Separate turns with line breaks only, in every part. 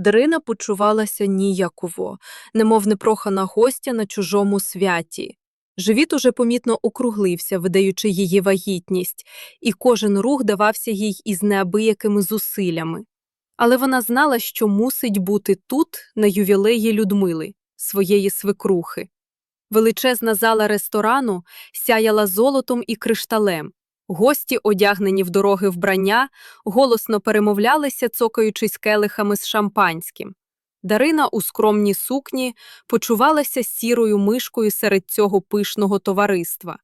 Дарина почувалася ніяково, немов непрохана гостя на чужому святі. Живіт уже помітно округлився, видаючи її вагітність, і кожен рух давався їй із неабиякими зусиллями. Але вона знала, що мусить бути тут, на ювілеї Людмили, своєї свекрухи. Величезна зала ресторану сяяла золотом і кришталем. Гості, одягнені в дороги вбрання, голосно перемовлялися, цокаючись келихами з шампанським. Дарина у скромній сукні почувалася сірою мишкою серед цього пишного товариства.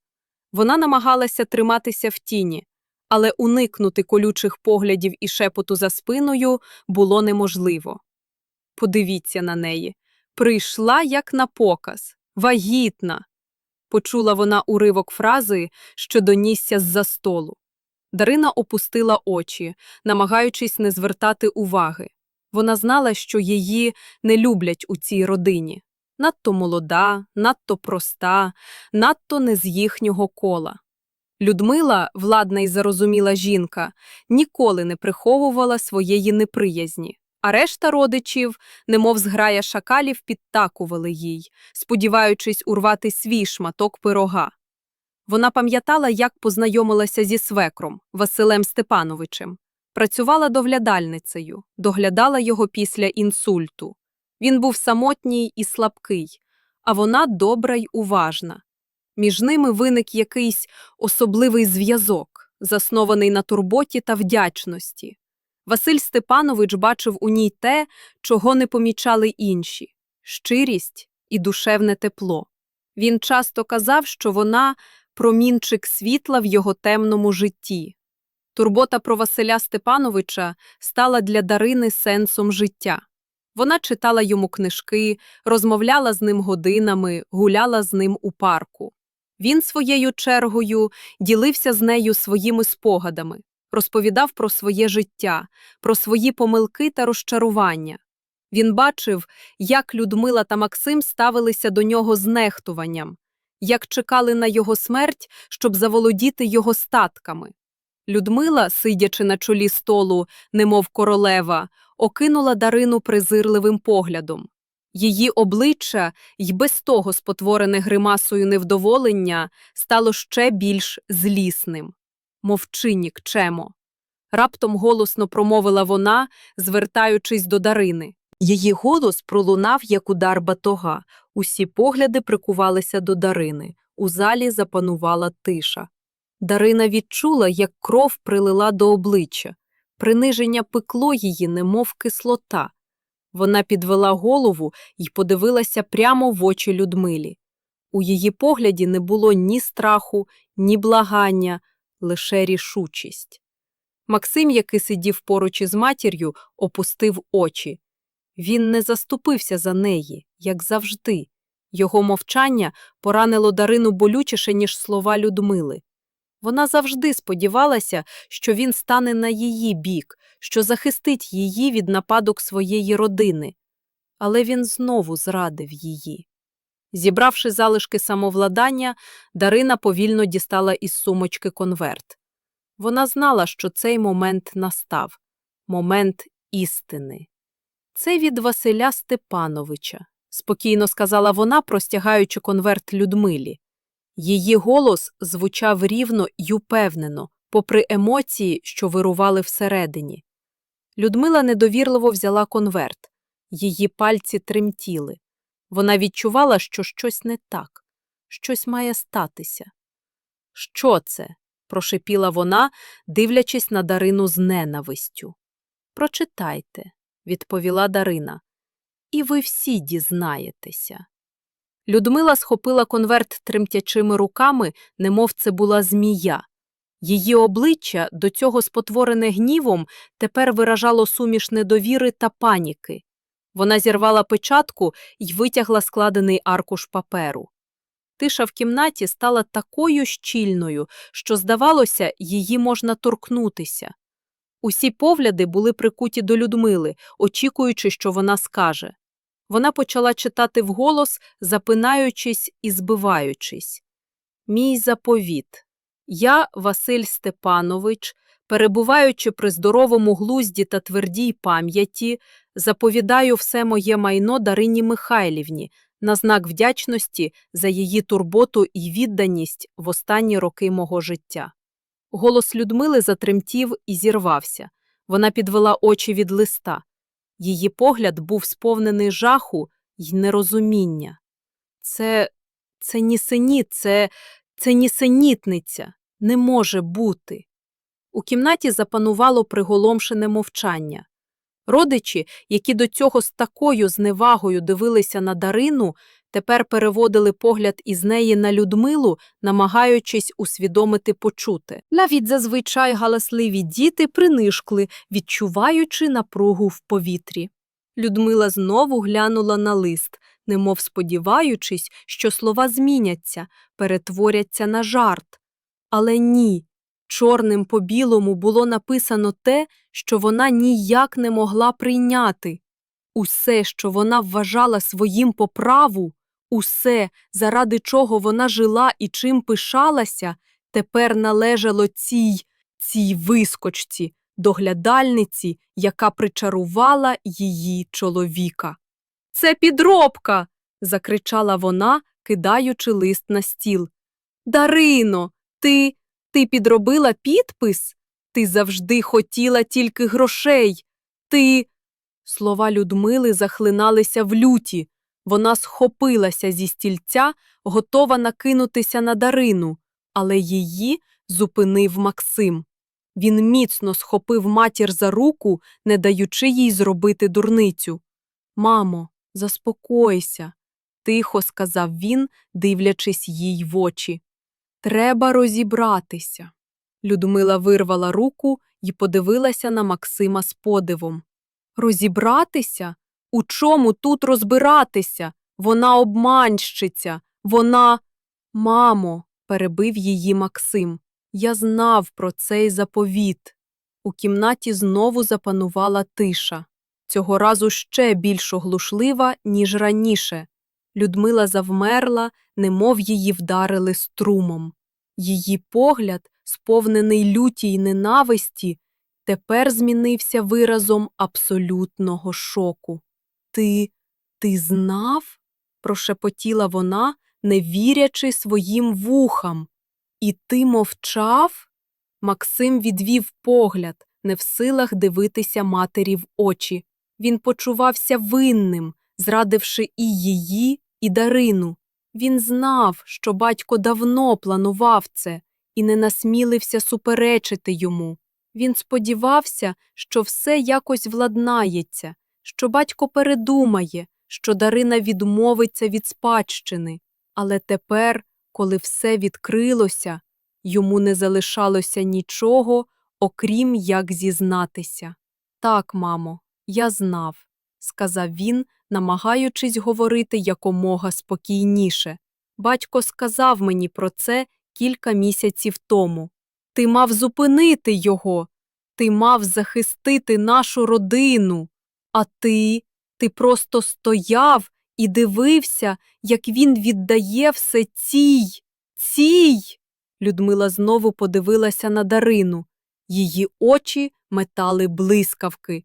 Вона намагалася триматися в тіні, але уникнути колючих поглядів і шепоту за спиною було неможливо. Подивіться на неї. Прийшла як на показ, вагітна. Почула вона уривок фрази, що донісся з-за столу. Дарина опустила очі, намагаючись не звертати уваги. Вона знала, що її не люблять у цій родині. Надто молода, надто проста, надто не з їхнього кола. Людмила, владна і зарозуміла жінка, ніколи не приховувала своєї неприязні, а решта родичів, немов зграя шакалів, підтакували їй, сподіваючись урвати свій шматок пирога. Вона пам'ятала, як познайомилася зі свекром Василем Степановичем. Працювала доглядальницею, доглядала його після інсульту. Він був самотній і слабкий, а вона добра й уважна. Між ними виник якийсь особливий зв'язок, заснований на турботі та вдячності. Василь Степанович бачив у ній те, чого не помічали інші щирість і душевне тепло. Він часто казав, що вона промінчик світла в його темному житті. Турбота про Василя Степановича стала для Дарини сенсом життя. Вона читала йому книжки, розмовляла з ним годинами, гуляла з ним у парку. Він своєю чергою ділився з нею своїми спогадами, розповідав про своє життя, про свої помилки та розчарування. Він бачив, як Людмила та Максим ставилися до нього з нехтуванням, як чекали на його смерть, щоб заволодіти його статками. Людмила, сидячи на чолі столу, немов королева, окинула Дарину презирливим поглядом. Її обличчя, й без того спотворене гримасою невдоволення, стало ще більш злісним. Мовчи, нікчемо. Раптом голосно промовила вона, звертаючись до Дарини. Її голос пролунав, як удар батога. Усі погляди прикувалися до Дарини. У залі запанувала тиша. Дарина відчула, як кров прилила до обличчя. Приниження пекло її, немов кислота. Вона підвела голову і подивилася прямо в очі Людмилі. У її погляді не було ні страху, ні благання, лише рішучість. Максим, який сидів поруч із матір'ю, опустив очі. Він не заступився за неї, як завжди. Його мовчання поранило Дарину болючіше, ніж слова Людмили. Вона завжди сподівалася, що він стане на її бік, що захистить її від нападок своєї родини. Але він знову зрадив її. Зібравши залишки самовладання, Дарина повільно дістала із сумочки конверт. Вона знала, що цей момент настав момент істини. Це від Василя Степановича, спокійно сказала вона, простягаючи конверт Людмилі. Її голос звучав рівно й упевнено, попри емоції, що вирували всередині. Людмила недовірливо взяла конверт. Її пальці тремтіли. Вона відчувала, що щось не так, щось має статися. Що це? прошепіла вона, дивлячись на Дарину з ненавистю. Прочитайте, відповіла Дарина, і ви всі дізнаєтеся. Людмила схопила конверт тремтячими руками, немов це була змія. Її обличчя, до цього спотворене гнівом, тепер виражало суміш недовіри та паніки. Вона зірвала печатку й витягла складений аркуш паперу. Тиша в кімнаті стала такою щільною, що, здавалося, її можна торкнутися. Усі погляди були прикуті до Людмили, очікуючи, що вона скаже. Вона почала читати вголос, запинаючись і збиваючись. Мій заповіт. Я, Василь Степанович, Перебуваючи при здоровому глузді та твердій пам'яті, заповідаю все моє майно Дарині Михайлівні на знак вдячності за її турботу і відданість в останні роки мого життя. Голос Людмили затремтів і зірвався. Вона підвела очі від листа. Її погляд був сповнений жаху й нерозуміння. Це, це нісеніт, це, це нісенітниця. Не може бути. У кімнаті запанувало приголомшене мовчання. Родичі, які до цього з такою зневагою дивилися на Дарину, тепер переводили погляд із неї на Людмилу, намагаючись усвідомити почуте. Навіть зазвичай галасливі діти принишкли, відчуваючи напругу в повітрі. Людмила знову глянула на лист, немов сподіваючись, що слова зміняться, перетворяться на жарт. Але ні. Чорним по білому було написано те, що вона ніяк не могла прийняти. Усе, що вона вважала своїм по праву, усе, заради чого вона жила і чим пишалася, тепер належало цій, цій вискочці, доглядальниці, яка причарувала її чоловіка. Це підробка. закричала вона, кидаючи лист на стіл. Дарино, ти. Ти підробила підпис? Ти завжди хотіла тільки грошей. Ти. Слова Людмили захлиналися в люті. Вона схопилася зі стільця, готова накинутися на Дарину, але її зупинив Максим. Він міцно схопив матір за руку, не даючи їй зробити дурницю. Мамо, заспокойся, тихо сказав він, дивлячись їй в очі. Треба розібратися. Людмила вирвала руку і подивилася на Максима з подивом. Розібратися? У чому тут розбиратися? Вона обманщиця, вона. Мамо, перебив її Максим. Я знав про цей заповіт. У кімнаті знову запанувала тиша, цього разу ще більш оглушлива, ніж раніше. Людмила завмерла, немов її вдарили струмом. Її погляд, сповнений люті й ненависті, тепер змінився виразом абсолютного шоку. Ти, ти знав? прошепотіла вона, не вірячи своїм вухам. І ти мовчав? Максим відвів погляд, не в силах дивитися матері в очі. Він почувався винним, зрадивши і її, і Дарину. Він знав, що батько давно планував це і не насмілився суперечити йому. Він сподівався, що все якось владнається, що батько передумає, що Дарина відмовиться від спадщини. Але тепер, коли все відкрилося, йому не залишалося нічого, окрім як зізнатися. Так, мамо, я знав, сказав він, намагаючись говорити якомога спокійніше. Батько сказав мені про це кілька місяців тому. Ти мав зупинити його, ти мав захистити нашу родину. А ти, ти просто стояв і дивився, як він віддає все цій, цій. Людмила знову подивилася на Дарину. Її очі метали блискавки.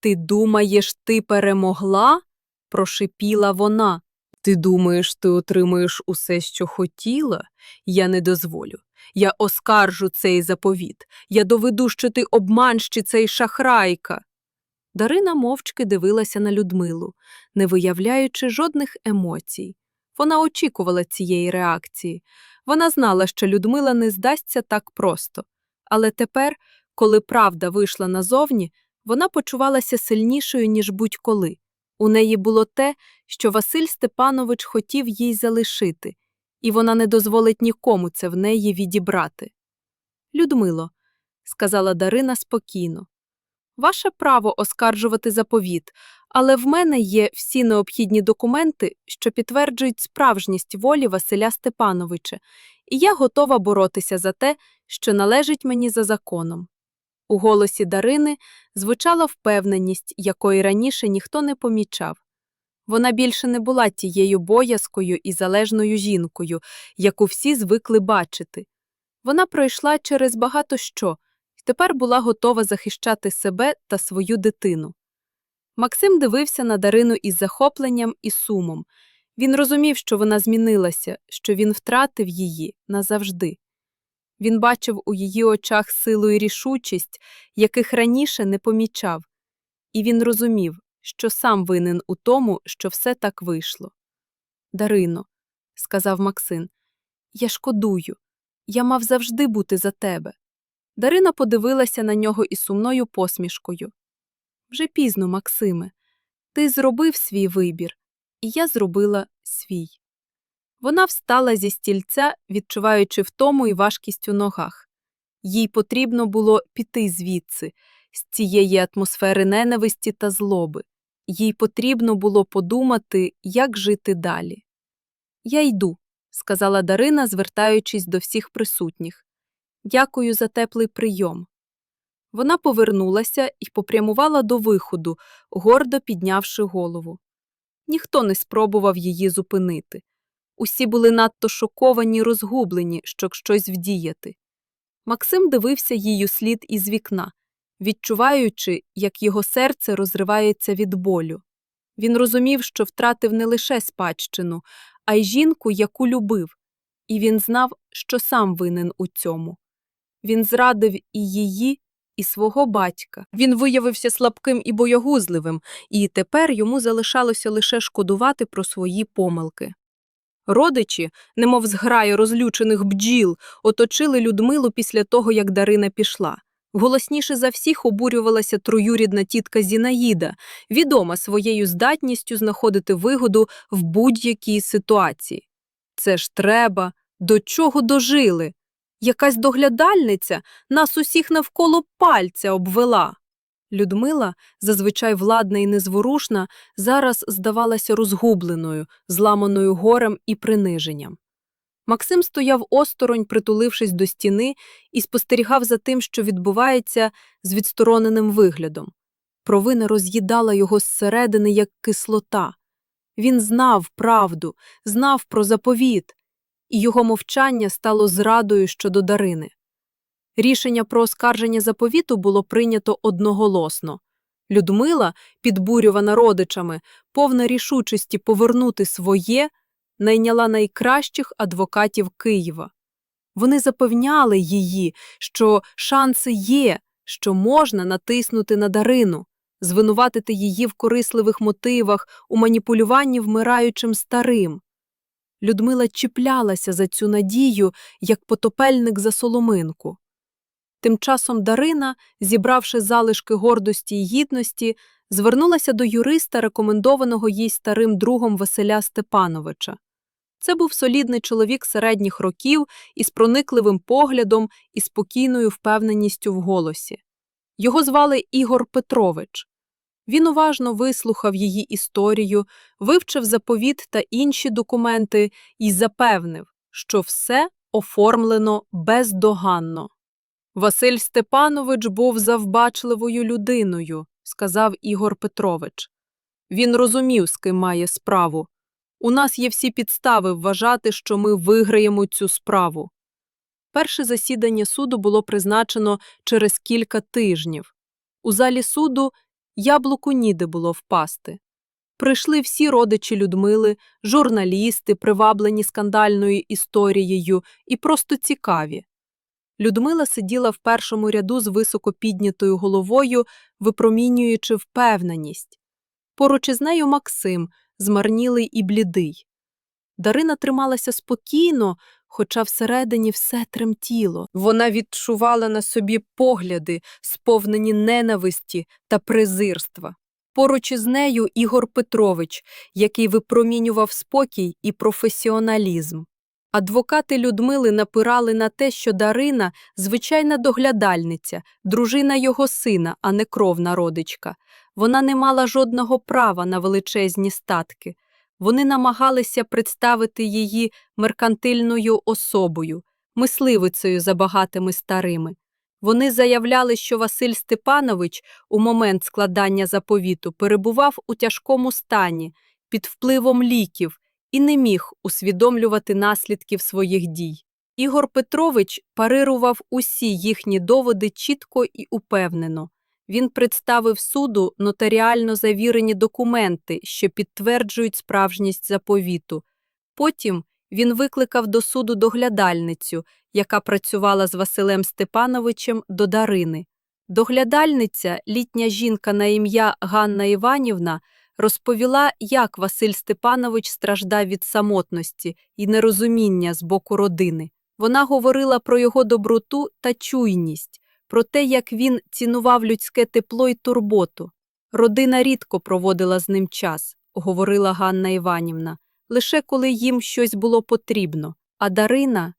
Ти думаєш, ти перемогла? Прошипіла вона. Ти думаєш, ти отримаєш усе, що хотіла? Я не дозволю. Я оскаржу цей заповіт. Я доведу, що ти обманщиця і шахрайка. Дарина мовчки дивилася на Людмилу, не виявляючи жодних емоцій. Вона очікувала цієї реакції. Вона знала, що Людмила не здасться так просто. Але тепер, коли правда вийшла назовні, вона почувалася сильнішою, ніж будь-коли. У неї було те, що Василь Степанович хотів їй залишити, і вона не дозволить нікому це в неї відібрати. Людмило, сказала Дарина спокійно, ваше право оскаржувати заповіт, але в мене є всі необхідні документи, що підтверджують справжність волі Василя Степановича, і я готова боротися за те, що належить мені за законом. У голосі Дарини звучала впевненість, якої раніше ніхто не помічав. Вона більше не була тією боязкою і залежною жінкою, яку всі звикли бачити. Вона пройшла через багато що, тепер була готова захищати себе та свою дитину. Максим дивився на Дарину із захопленням і сумом. Він розумів, що вона змінилася, що він втратив її назавжди. Він бачив у її очах силу і рішучість, яких раніше не помічав, і він розумів, що сам винен у тому, що все так вийшло. Дарино, сказав Максим, я шкодую. Я мав завжди бути за тебе. Дарина подивилася на нього із сумною посмішкою. Вже пізно, Максиме. Ти зробив свій вибір, і я зробила свій. Вона встала зі стільця, відчуваючи втому і важкість у ногах. Їй потрібно було піти звідси, з цієї атмосфери ненависті та злоби. Їй потрібно було подумати, як жити далі. Я йду, сказала Дарина, звертаючись до всіх присутніх. Дякую за теплий прийом. Вона повернулася і попрямувала до виходу, гордо піднявши голову. Ніхто не спробував її зупинити. Усі були надто шоковані й розгублені, щоб щось вдіяти. Максим дивився їй слід із вікна, відчуваючи, як його серце розривається від болю. Він розумів, що втратив не лише спадщину, а й жінку, яку любив, і він знав, що сам винен у цьому. Він зрадив і її, і свого батька. Він виявився слабким і боягузливим, і тепер йому залишалося лише шкодувати про свої помилки. Родичі, немов зграя розлючених бджіл, оточили Людмилу після того, як Дарина пішла. Голосніше за всіх обурювалася троюрідна тітка Зінаїда, відома своєю здатністю знаходити вигоду в будь-якій ситуації. Це ж треба, до чого дожили? Якась доглядальниця нас усіх навколо пальця обвела. Людмила, зазвичай владна і незворушна, зараз здавалася розгубленою, зламаною горем і приниженням. Максим стояв осторонь, притулившись до стіни, і спостерігав за тим, що відбувається з відстороненим виглядом. Провина роз'їдала його зсередини, як кислота. Він знав правду, знав про заповіт, і його мовчання стало зрадою щодо Дарини. Рішення про оскарження заповіту було прийнято одноголосно. Людмила, підбурювана родичами, повна рішучості повернути своє, найняла найкращих адвокатів Києва. Вони запевняли її, що шанси є, що можна натиснути на Дарину, звинуватити її в корисливих мотивах, у маніпулюванні вмираючим старим. Людмила чіплялася за цю надію, як потопельник за соломинку. Тим часом Дарина, зібравши залишки гордості й гідності, звернулася до юриста, рекомендованого їй старим другом Василя Степановича. Це був солідний чоловік середніх років із проникливим поглядом і спокійною впевненістю в голосі. Його звали Ігор Петрович. Він уважно вислухав її історію, вивчив заповіт та інші документи і запевнив, що все оформлено бездоганно. Василь Степанович був завбачливою людиною, сказав Ігор Петрович. Він розумів, з ким має справу. У нас є всі підстави вважати, що ми виграємо цю справу. Перше засідання суду було призначено через кілька тижнів. У залі суду яблуку ніде було впасти. Прийшли всі родичі Людмили, журналісти, приваблені скандальною історією і просто цікаві. Людмила сиділа в першому ряду з високо піднятою головою, випромінюючи впевненість. Поруч із нею Максим, змарнілий і блідий. Дарина трималася спокійно, хоча всередині все тремтіло. Вона відчувала на собі погляди, сповнені ненависті та презирства. Поруч із нею Ігор Петрович, який випромінював спокій і професіоналізм. Адвокати Людмили напирали на те, що Дарина звичайна доглядальниця, дружина його сина, а не кровна родичка. Вона не мала жодного права на величезні статки. Вони намагалися представити її меркантильною особою, мисливицею за багатими старими. Вони заявляли, що Василь Степанович у момент складання заповіту перебував у тяжкому стані, під впливом ліків і не міг усвідомлювати наслідків своїх дій. Ігор Петрович парирував усі їхні доводи чітко і упевнено. Він представив суду нотаріально завірені документи, що підтверджують справжність заповіту. Потім він викликав до суду доглядальницю, яка працювала з Василем Степановичем до Дарини. Доглядальниця, літня жінка на ім'я Ганна Іванівна, розповіла, як Василь Степанович страждав від самотності і нерозуміння з боку родини. Вона говорила про його доброту та чуйність, про те, як він цінував людське тепло й турботу. Родина рідко проводила з ним час, говорила Ганна Іванівна, лише коли їм щось було потрібно. А Дарина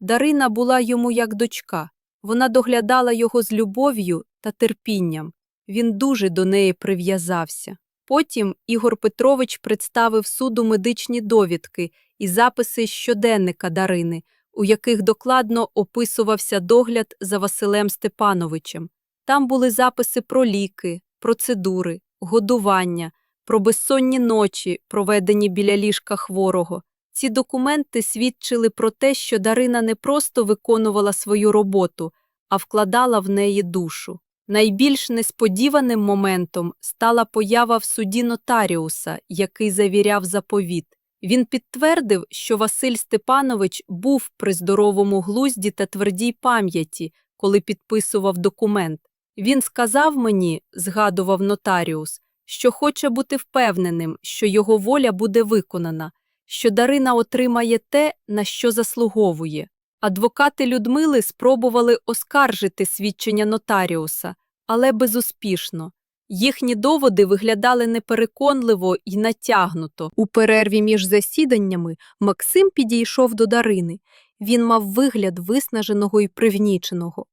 Дарина була йому як дочка. Вона доглядала його з любов'ю та терпінням. Він дуже до неї прив'язався. Потім Ігор Петрович представив суду медичні довідки і записи щоденника Дарини, у яких докладно описувався догляд за Василем Степановичем. Там були записи про ліки, процедури, годування, про безсонні ночі, проведені біля ліжка хворого. Ці документи свідчили про те, що Дарина не просто виконувала свою роботу, а вкладала в неї душу. Найбільш несподіваним моментом стала поява в суді нотаріуса, який завіряв заповіт. Він підтвердив, що Василь Степанович був при здоровому глузді та твердій пам'яті, коли підписував документ. Він сказав мені, згадував нотаріус, що хоче бути впевненим, що його воля буде виконана, що Дарина отримає те, на що заслуговує. Адвокати Людмили спробували оскаржити свідчення нотаріуса, але безуспішно. Їхні доводи виглядали непереконливо і натягнуто. У перерві між засіданнями Максим підійшов до Дарини. Він мав вигляд виснаженого і привніченого.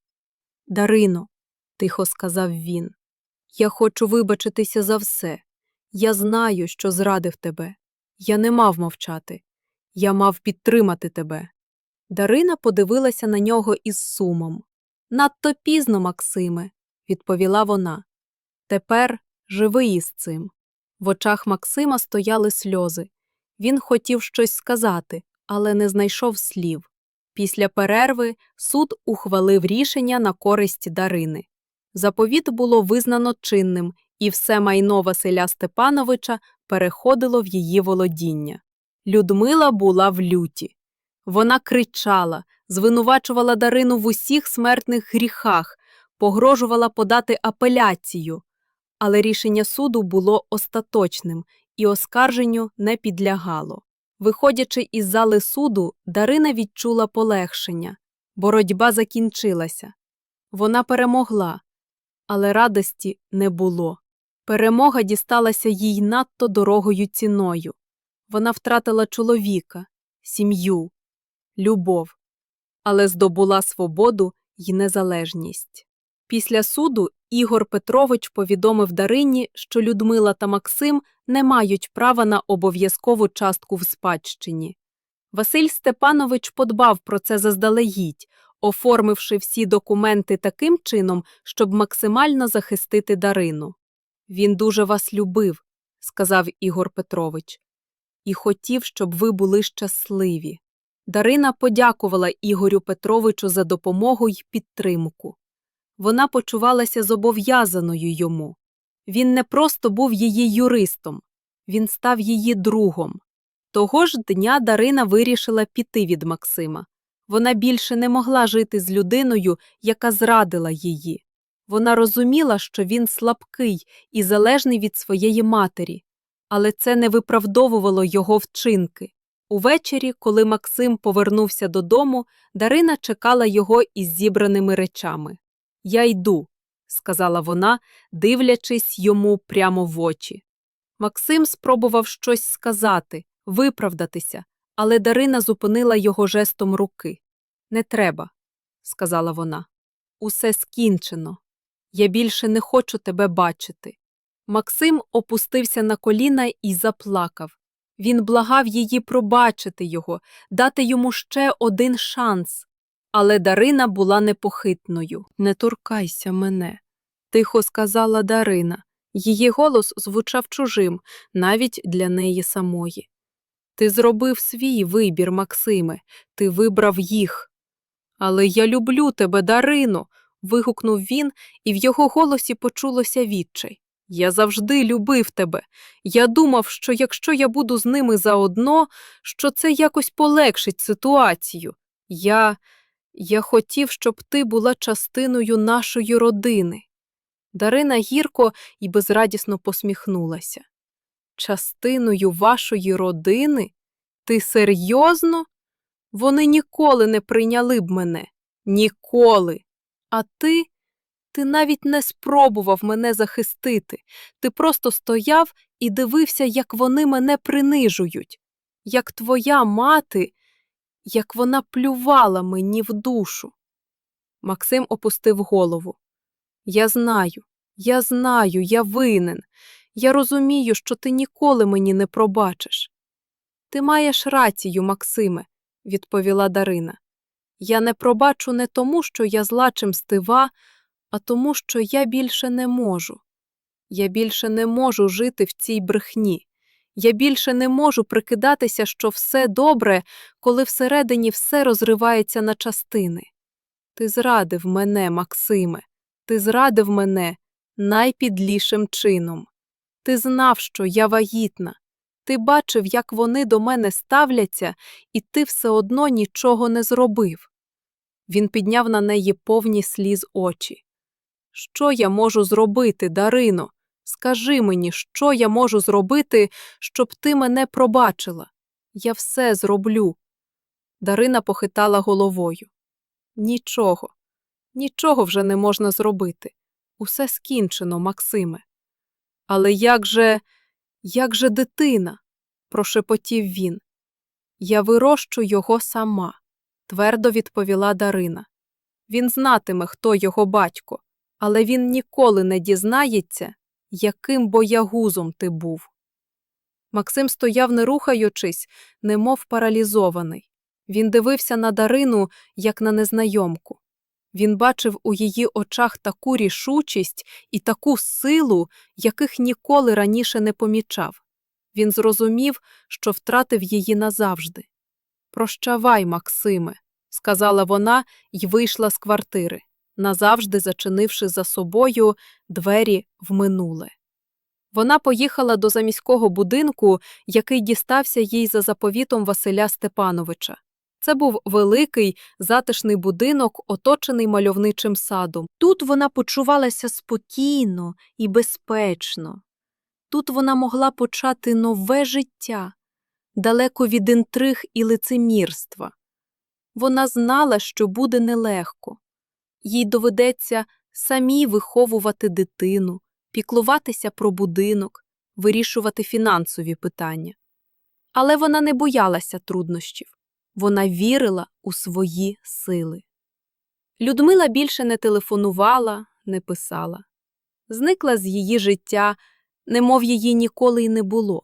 Дарино, тихо сказав він, я хочу вибачитися за все. Я знаю, що зрадив тебе. Я не мав мовчати. Я мав підтримати тебе. Дарина подивилася на нього із сумом. Надто пізно, Максиме, відповіла вона. Тепер живи із цим. В очах Максима стояли сльози. Він хотів щось сказати, але не знайшов слів. Після перерви суд ухвалив рішення на користь Дарини. Заповіт було визнано чинним, і все майно Василя Степановича переходило в її володіння. Людмила була в люті. Вона кричала, звинувачувала Дарину в усіх смертних гріхах, погрожувала подати апеляцію. Але рішення суду було остаточним і оскарженню не підлягало. Виходячи із зали суду, Дарина відчула полегшення. Боротьба закінчилася. Вона перемогла, але радості не було. Перемога дісталася їй надто дорогою ціною. Вона втратила чоловіка, сім'ю, любов, але здобула свободу й незалежність. Після суду Ігор Петрович повідомив Дарині, що Людмила та Максим не мають права на обов'язкову частку в спадщині. Василь Степанович подбав про це заздалегідь, оформивши всі документи таким чином, щоб максимально захистити Дарину. Він дуже вас любив, сказав Ігор Петрович, і хотів, щоб ви були щасливі. Дарина подякувала Ігорю Петровичу за допомогу й підтримку. Вона почувалася зобов'язаною йому. Він не просто був її юристом, він став її другом. Того ж дня Дарина вирішила піти від Максима. Вона більше не могла жити з людиною, яка зрадила її. Вона розуміла, що він слабкий і залежний від своєї матері, але це не виправдовувало його вчинки. Увечері, коли Максим повернувся додому, Дарина чекала його із зібраними речами. Я йду, сказала вона, дивлячись йому прямо в очі. Максим спробував щось сказати, виправдатися, але Дарина зупинила його жестом руки. Не треба, сказала вона. Усе скінчено. Я більше не хочу тебе бачити. Максим опустився на коліна і заплакав. Він благав її пробачити його, дати йому ще один шанс. Але Дарина була непохитною. Не торкайся мене, тихо сказала Дарина. Її голос звучав чужим, навіть для неї самої. Ти зробив свій вибір, Максиме, ти вибрав їх. Але я люблю тебе, Дарино. вигукнув він, і в його голосі почулося відчай. Я завжди любив тебе. Я думав, що якщо я буду з ними заодно, що це якось полегшить ситуацію. Я. Я хотів, щоб ти була частиною нашої родини. Дарина гірко і безрадісно посміхнулася. Частиною вашої родини? Ти серйозно? Вони ніколи не прийняли б мене. Ніколи. А ти? Ти навіть не спробував мене захистити. Ти просто стояв і дивився, як вони мене принижують, як твоя мати, як вона плювала мені в душу. Максим опустив голову. Я знаю, я знаю, я винен. Я розумію, що ти ніколи мені не пробачиш. Ти маєш рацію, Максиме, відповіла Дарина. Я не пробачу не тому, що я зла чи мстива, а тому, що я більше не можу. Я більше не можу жити в цій брехні. Я більше не можу прикидатися, що все добре, коли всередині все розривається на частини. Ти зрадив мене, Максиме, ти зрадив мене найпідлішим чином. Ти знав, що я вагітна. Ти бачив, як вони до мене ставляться, і ти все одно нічого не зробив. Він підняв на неї повні сліз очі. Що я можу зробити, Дарино? Скажи мені, що я можу зробити, щоб ти мене пробачила? Я все зроблю. Дарина похитала головою. Нічого, нічого вже не можна зробити. Усе скінчено, Максиме. Але як же, як же дитина? прошепотів він. Я вирощу його сама, твердо відповіла Дарина. Він знатиме, хто його батько, але він ніколи не дізнається, яким боягузом ти був. Максим стояв, не рухаючись, немов паралізований. Він дивився на Дарину, як на незнайомку. Він бачив у її очах таку рішучість і таку силу, яких ніколи раніше не помічав. Він зрозумів, що втратив її назавжди. Прощавай, Максиме, сказала вона і вийшла з квартири, назавжди зачинивши за собою двері в минуле. Вона поїхала до заміського будинку, який дістався їй за заповітом Василя Степановича. Це був великий, затишний будинок, оточений мальовничим садом. Тут вона почувалася спокійно і безпечно. Тут вона могла почати нове життя, далеко від інтриг і лицемірства. Вона знала, що буде нелегко. Їй доведеться самі виховувати дитину, піклуватися про будинок, вирішувати фінансові питання. Але вона не боялася труднощів. Вона вірила у свої сили. Людмила більше не телефонувала, не писала. Зникла з її життя, немов її ніколи й не було.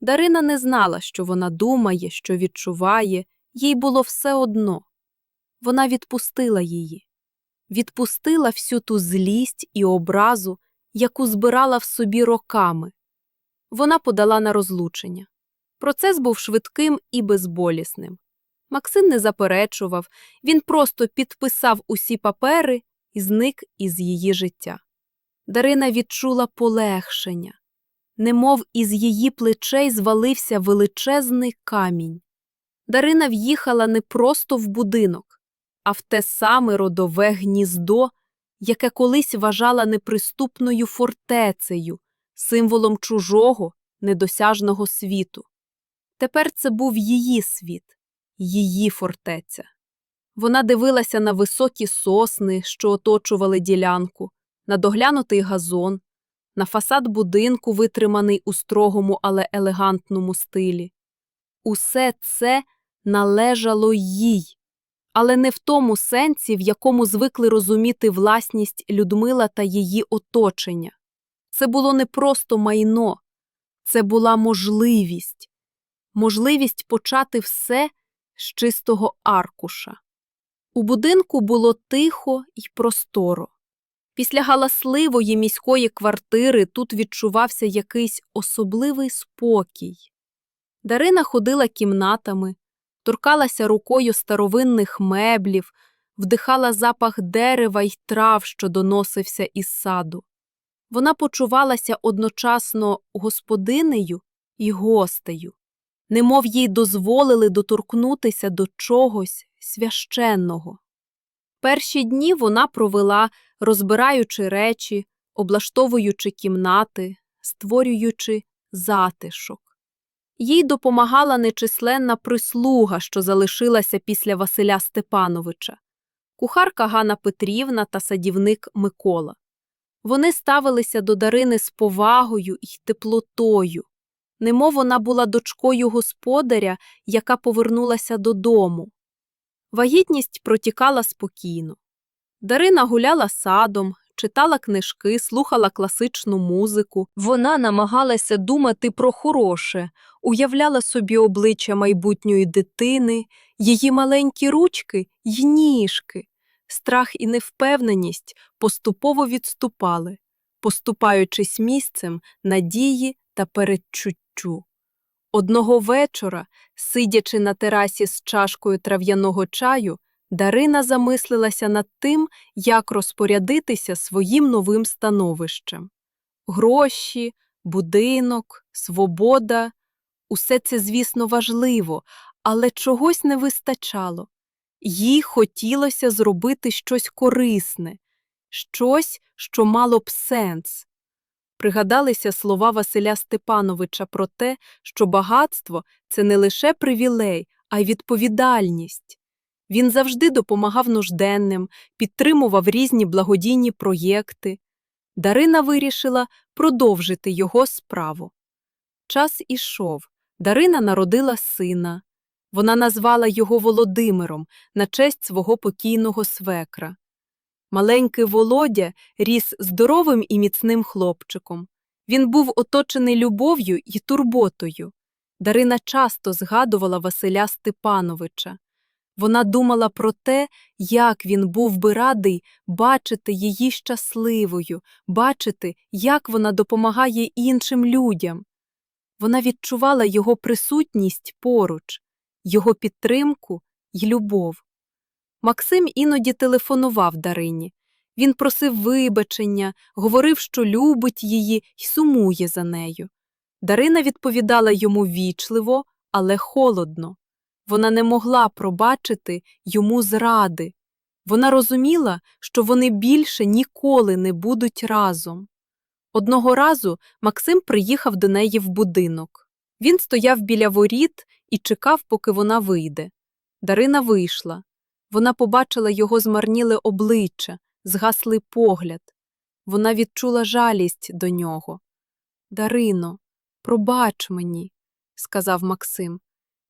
Дарина не знала, що вона думає, що відчуває, їй було все одно. Вона відпустила її, відпустила всю ту злість і образу, яку збирала в собі роками. Вона подала на розлучення. Процес був швидким і безболісним. Максим не заперечував, він просто підписав усі папери і зник із її життя. Дарина відчула полегшення, немов із її плечей звалився величезний камінь. Дарина в'їхала не просто в будинок, а в те саме родове гніздо, яке колись вважала неприступною фортецею, символом чужого, недосяжного світу. Тепер це був її світ, її фортеця. Вона дивилася на високі сосни, що оточували ділянку, на доглянутий газон, на фасад будинку, витриманий у строгому, але елегантному стилі. Усе це належало їй, але не в тому сенсі, в якому звикли розуміти власність Людмила та її оточення. Це було не просто майно, це була можливість можливість почати все з чистого аркуша. У будинку було тихо і просторо. Після галасливої міської квартири тут відчувався якийсь особливий спокій. Дарина ходила кімнатами, торкалася рукою старовинних меблів, вдихала запах дерева й трав, що доносився із саду. Вона почувалася одночасно господинею і гостею, немов їй дозволили доторкнутися до чогось священного. Перші дні вона провела, розбираючи речі, облаштовуючи кімнати, створюючи затишок. Їй допомагала нечисленна прислуга, що залишилася після Василя Степановича, кухарка Ганна Петрівна та садівник Микола. Вони ставилися до Дарини з повагою й теплотою, немов вона була дочкою господаря, яка повернулася додому. Вагітність протікала спокійно. Дарина гуляла садом, читала книжки, слухала класичну музику. Вона намагалася думати про хороше, уявляла собі обличчя майбутньої дитини, її маленькі ручки й ніжки. Страх і невпевненість поступово відступали, поступаючись місцем надії та передчуттю. Одного вечора, сидячи на терасі з чашкою трав'яного чаю, Дарина замислилася над тим, як розпорядитися своїм новим становищем. Гроші, будинок, свобода усе це, звісно, важливо, але чогось не вистачало. Їй хотілося зробити щось корисне, щось, що мало б сенс. Пригадалися слова Василя Степановича про те, що багатство це не лише привілей, а й відповідальність. Він завжди допомагав нужденним, підтримував різні благодійні проєкти. Дарина вирішила продовжити його справу. Час ішов. Дарина народила сина. Вона назвала його Володимиром на честь свого покійного свекра. Маленький Володя ріс здоровим і міцним хлопчиком. Він був оточений любов'ю і турботою. Дарина часто згадувала Василя Степановича. Вона думала про те, як він був би радий бачити її щасливою, бачити, як вона допомагає іншим людям. Вона відчувала його присутність поруч, його підтримку й любов. Максим іноді телефонував Дарині. Він просив вибачення, говорив, що любить її й сумує за нею. Дарина відповідала йому вічливо, але холодно. Вона не могла пробачити йому зради. Вона розуміла, що вони більше ніколи не будуть разом. Одного разу Максим приїхав до неї в будинок. Він стояв біля воріт і чекав, поки вона вийде. Дарина вийшла. Вона побачила його змарніле обличчя, згаслий погляд. Вона відчула жалість до нього. Дарино, пробач мені, сказав Максим.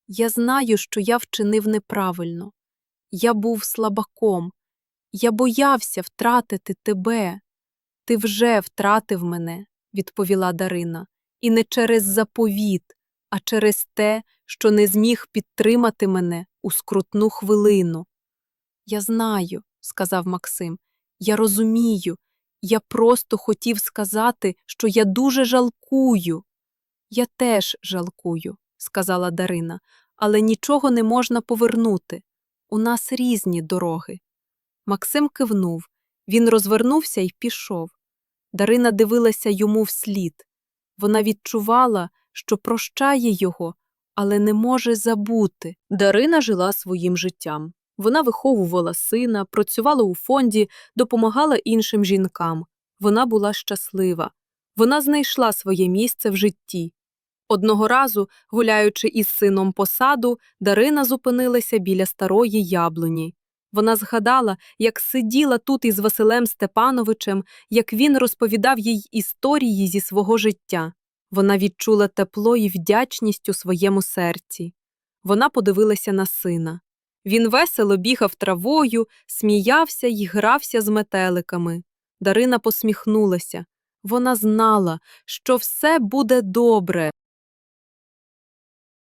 Я знаю, що я вчинив неправильно. Я був слабаком. Я боявся втратити тебе. Ти вже втратив мене, відповіла Дарина, і не через заповіт, а через те, що не зміг підтримати мене у скрутну хвилину. Я знаю, сказав Максим, я розумію. Я просто хотів сказати, що я дуже жалкую. Я теж жалкую, сказала Дарина, але нічого не можна повернути. У нас різні дороги. Максим кивнув. Він розвернувся і пішов. Дарина дивилася йому вслід. Вона відчувала, що прощає його, але не може забути. Дарина жила своїм життям. Вона виховувала сина, працювала у фонді, допомагала іншим жінкам. Вона була щаслива. Вона знайшла своє місце в житті. Одного разу, гуляючи із сином по саду, Дарина зупинилася біля старої яблуні. Вона згадала, як сиділа тут із Василем Степановичем, як він розповідав їй історії зі свого життя. Вона відчула тепло і вдячність у своєму серці. Вона подивилася на сина. Він весело бігав травою, сміявся й грався з метеликами. Дарина посміхнулася. Вона знала, що все буде добре.